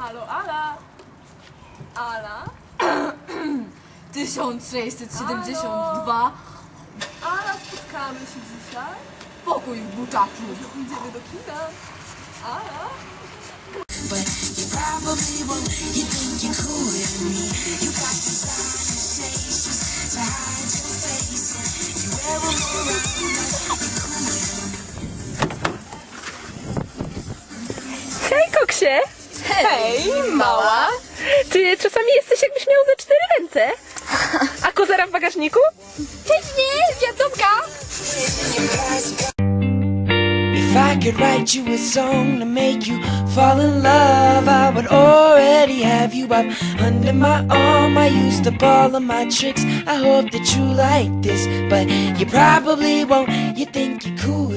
Halo, Ala? Ala? 1672 Ala, spotkamy się dzisiaj? Pokój w Buczaczu pójdziemy do kina? Ala? Hej, koksie! Hej, mała! Ty czasami jesteś jakbyś miał ze cztery ręce. A kozera w bagażniku? Pewnie, wiadomka If I could write you a song to make you fall in love, I would already have you up under my arm. I used up all of my tricks. I hope that you like this, but you probably won't. You think you're cool